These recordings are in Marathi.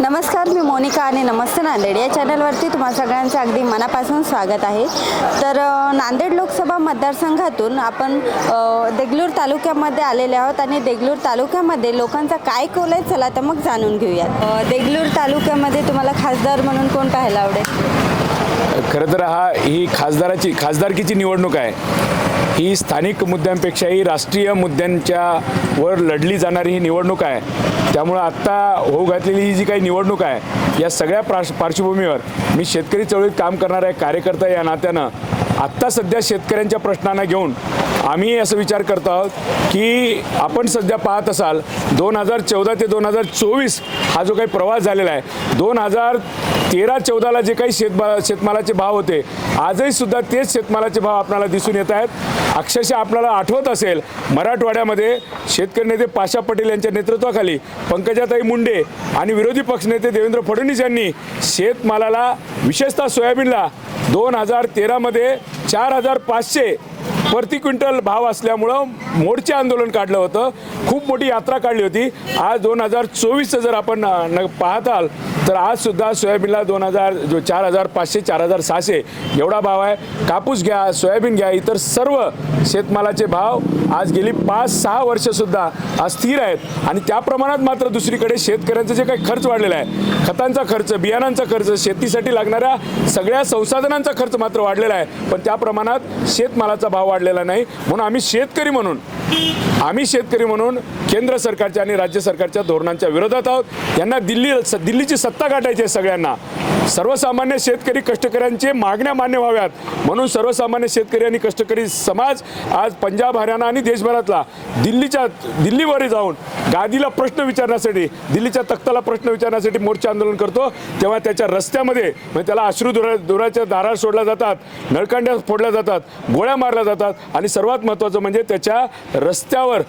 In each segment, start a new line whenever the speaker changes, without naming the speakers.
नमस्कार मी मोनिका आणि नमस्ते नांदेड. या चॅनलवरती तुम्हा सगळ्यांचं अगदी मनापासून स्वागत आहे. तर नांदेड लोकसभा मतदारसंघातून आपण देगलूर तालुक्यामध्ये आलेले आहोत आणि देगलूर तालुक्यामध्ये लोकांचा काय कोल आहे चला तर मग जाणून घेऊयात. देगलूर तालुक्यामध्ये तुम्हाला खासदार म्हणून कोण पाहायला आवडेल?
खरं तर हा ही खासदाराची खासदारकीची निवडणूक आहे. ही स्थानिक मुद्द्यांपेक्षाही राष्ट्रीय मुद्द्यांच्या वर लढली जाणारी ही निवडणूक आहे. त्यामुळं आत्ता होऊ घातलेली ही जी काही निवडणूक आहे या सगळ्या पार्श पार्श्वभूमीवर मी शेतकरी चळवळीत काम करणाऱ्या कार्यकर्ता या नात्यानं आत्ता सध्या शेतकऱ्यांच्या प्रश्नांना घेऊन आम्ही असं विचार करतो आहोत की आपण सध्या पाहत असाल दोन हजार चौदा ते दोन हजार चोवीस हा जो काही प्रवास झालेला आहे दोन हजार तेरा चौदाला जे काही शेतबा शेतमालाचे भाव होते आजही सुद्धा तेच शेतमालाचे भाव आपल्याला दिसून येत आहेत. अक्षरशः आपल्याला आठवत असेल मराठवाड्यामध्ये शेतकरी नेते पाशा पटेल यांच्या नेतृत्वाखाली पंकजाताई मुंडे आणि विरोधी पक्षनेते देवेंद्र फडणवीस यांनी शेतमालाला विशेषतः सोयाबीनला दोन हजार तेरामध्ये चार हजार पाचशे प्रति क्विंटल भाव असल्यामुळं मोर्चे आंदोलन काढलं होतं. खूप मोठी यात्रा काढली होती. आज दोन हजार चोवीसचं जर आपण न पाहताल तर आज सुद्धा सोयाबीनला दोन हजार जो चार हजार पाचशे चार हजार सहाशे एवढा भाव आहे. कापूस घ्या सोयाबीन घ्या इतर सर्व शेतमालाचे भाव आज गेली पाच सहा वर्षसुद्धा आज स्थिर आहेत. आणि त्या प्रमाणात मात्र दुसरीकडे शेतकऱ्यांचं जे काही खर्च वाढलेला आहे खतांचा खर्च बियाणांचा खर्च शेतीसाठी लागणाऱ्या सगळ्या संसाधनांचा खर्च मात्र वाढलेला आहे. पण त्या प्रमाणात शेतमालाचा भाव वाढलेला नाही. म्हणून आम्ही शेतकरी म्हणून आम्ही शेतकरी म्हणून केंद्र सरकारच्या आणि राज्य सरकारच्या धोरणांच्या विरोधात आहोत. यांना दिल्ली दिल्लीची सत्ता गाठायची आहे सगळ्यांना. सर्वसामान्य शेतकरी कष्टकऱ्यांचे मागण्या मान्य व्हाव्यात. म्हणून सर्वसामान्य शेतकरी आणि कष्टकरी समाज आज पंजाब हरियाणा आणि देशभरातला दिल्लीच्या दिल्लीवर जाऊन गादीला प्रश्न विचारण्यासाठी दिल्लीच्या तख्ताला प्रश्न विचारण्यासाठी मोर्चा आंदोलन करतो. तेव्हा त्याच्या रस्त्यामध्ये म्हणजे त्याला अश्रू दुरा दुराच्या दारा सोडल्या जातात नळकांड्या फोडल्या जातात गोळ्या मारल्या जातात आणि सर्वात महत्त्वाचं म्हणजे त्याच्या रस्त्यावर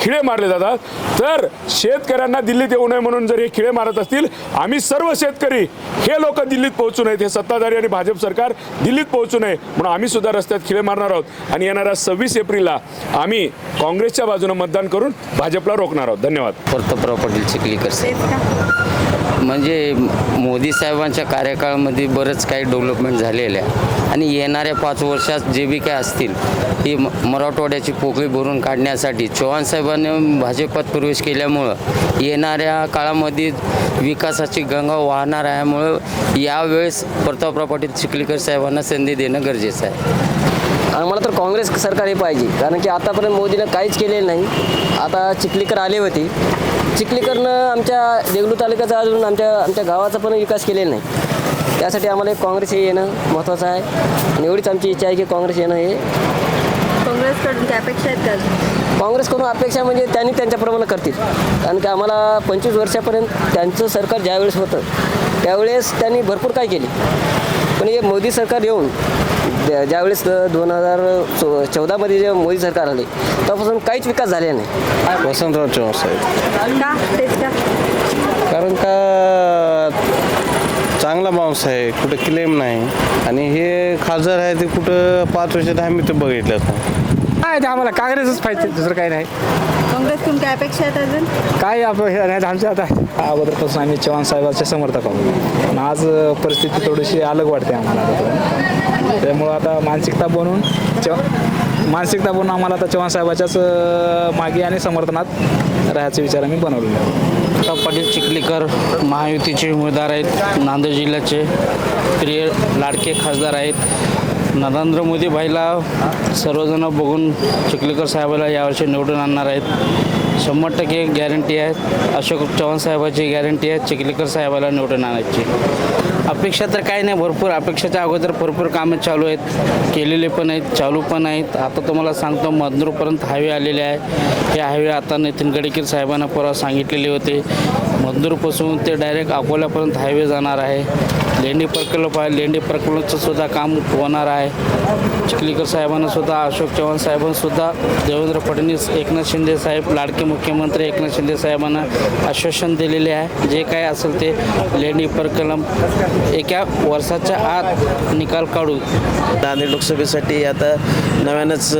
खिळे मारले जातात. तर शेतकऱ्यांना दिल्लीत येऊ नये म्हणून जर हे खिळे मारत असतील आम्ही सर्व शेतकरी हे लोक दिल्लीत पोहोचू नयेत. हे सत्ताधारी आणि भाजप सरकार दिल्लीत पोहोचू नये म्हणून आम्ही सुद्धा रस्त्यात खिळे मारणार आहोत. आणि येणाऱ्या सव्वीस एप्रिलला आम्ही काँग्रेसच्या बाजूनं मतदान करून भाजपला रोखणार आहोत. धन्यवाद.
प्रतापराव पाटील चिखलीकर साहेब. म्हणजे मोदी साहेबांच्या कार्यकाळामध्ये बरंच काही डेव्हलपमेंट झालेलं आहे. आणि येणाऱ्या पाच वर्षात जे बी काय असतील ही म- मराठवाड्याची पोकळी भरून काढण्यासाठी चव्हाण साहेबांनी भाजपात प्रवेश केल्यामुळं येणाऱ्या काळामध्ये विकासाची गंगा वाहणार आहे. यावेळेस प्रतापराव पाटील चिखलीकर साहेबांना संधी देणं गरजेचं आहे.
आणि मला तर काँग्रेस सरकार हे पाहिजे. कारण की आतापर्यंत मोदीनं काहीच केलेलं नाही. आता चिखलीकर आले होते. चिखलीकरनं आमच्या देगलू तालुक्याचा अजून आमच्या आमच्या गावाचा पण विकास केलेला नाही. त्यासाठी आम्हाला एक काँग्रेस हे येणं महत्त्वाचं आहे. आणि एवढीच आमची इच्छा आहे की काँग्रेस येणं हे
काँग्रेसकडून काय अपेक्षा आहेत का
काँग्रेसकडून अपेक्षा म्हणजे त्यांनी त्यांच्याप्रमाणे करतील. कारण की आम्हाला पंचवीस वर्षापर्यंत त्यांचं सरकार ज्यावेळेस होतं त्यावेळेस त्यांनी भरपूर काय केली. पण हे मोदी सरकार येऊन ज्यावेळेस दोन हजार चौ चौदामध्ये जे मोदी सरकार आले तेव्हापासून काहीच विकास झालेला नाही.
वसंतराव चव्हाण साहेब.
का? तेच का?
कारण का चांगला माणूस आहे कुठं क्लेम नाही. आणि हे खासदार आहे ते कुठं पाच वर्षात आम्ही ते बघितलं
काय ते आम्हाला काँग्रेसच पाहिजे दुसरं काही नाही.
काँग्रेसकडून काय अपेक्षा आहेत अजून?
काय आपण हे नाही आमच्या आता अगोदरपासून आम्ही चव्हाण साहेबांचे समर्थक आहोत पण आज परिस्थिती थोडीशी अलग वाटते आम्हाला. त्यामुळं आता मानसिकता बनवून मानसिकता बनवून आम्हाला आता चव्हाण साहेबाच्याच मागे आणि समर्थनात राहायचा विचार आम्ही बनवलेला आहे.
पाटील चिखलीकर महायुतीचे उमेदवार आहेत नांदेड जिल्ह्याचे प्रिय लाडके खासदार आहेत. नरेंद्र मोदी भाईला सर्वजण बघून चिखलीकर साहेबाला यावर्षी निवडून आणणार आहेत. शंभर टक्के गॅरंटी आहे. अशोक चव्हाण साहेबाची गॅरंटी आहे चिखलीकर साहेबाला निवडून आणायची. अपेक्षा तर काही नाही भरपूर. अपेक्षाच्या अगोदर भरपूर कामं चालू आहेत. केलेले पण आहेत चालू पण आहेत. आता तुम्हाला सांगतो मधनूरपर्यंत हायवे आलेले आहे. हे हायवे आता नितीन गडकरी साहेबांना परवा सांगितलेले होते. मधनूरपासून ते डायरेक्ट अकोल्यापर्यंत हायवे जाणार आहे. लेंडी प्रकल्प आहे. लेंडी प्रकल्पाचं सुद्धा काम होणार आहे. चिखलीकर साहेबांना सुद्धा अशोक चव्हाण साहेबांसुद्धा देवेंद्र फडणवीस एकनाथ शिंदे साहेब लाडके मुख्यमंत्री एकनाथ शिंदे साहेबांना आश्वासन दिलेले आहे. जे काय असेल ते लेंडी प्रकल्प एका वर्षाच्या आत निकाल काढू.
नांदेड लोकसभेसाठी आता नव्यानंच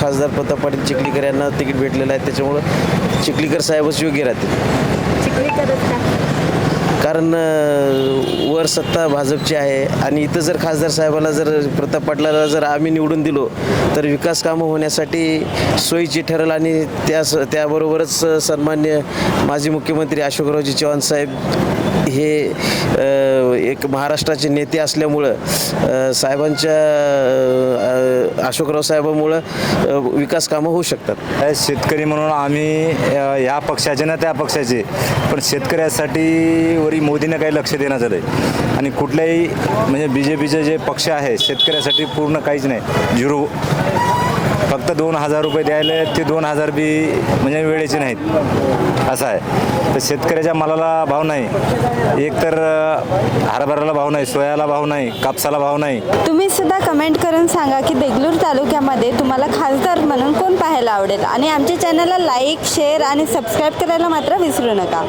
खासदार प्रताप पाटील चिखलीकर यांना तिकीट भेटलेलं आहे. त्याच्यामुळं चिखलीकर साहेबच योग्य राहतील. कारण वर सत्ता भाजपची आहे आणि इथं जर खासदार साहेबाला जर प्रताप पाटलाला जर आम्ही निवडून दिलो तर विकास कामं होण्यासाठी सोयीची ठरेल आणि त्या त्याबरोबरच सन्मान्य माजी मुख्यमंत्री अशोकरावजी चव्हाण साहेब हे एक महाराष्ट्राचे नेते असल्यामुळं साहेबांच्या अशोकराव साहेबामुळं विकास कामं होऊ शकतात.
शेतकरी म्हणून आम्ही या पक्षाचे ना त्या पक्षाचे पण शेतकऱ्यासाठी वरी मोदीनं काही लक्ष देणं झालं आहे आणि कुठल्याही म्हणजे बी जे पीचे जे पक्ष आहे शेतकऱ्यासाठी पूर्ण काहीच नाही. झिरो. फक्त दोन हजार रुपये द्यायला ते दोन हजार बी म्हणजे वेळेचे नाहीत. असं आहे. तर शेतकऱ्याच्या मालाला भाव नाही. एक तर हरभऱ्याला भाव नाही सोयाला भाव नाही कापसाला भाव नाही.
तुम्ही सुद्धा कमेंट करून सांगा की देगलूर तालुक्यामध्ये तुम्हाला खासदार म्हणून कोण पाहायला आवडेल? आणि आमच्या चॅनलला लाईक शेअर आणि सबस्क्राईब करायला मात्र विसरू नका.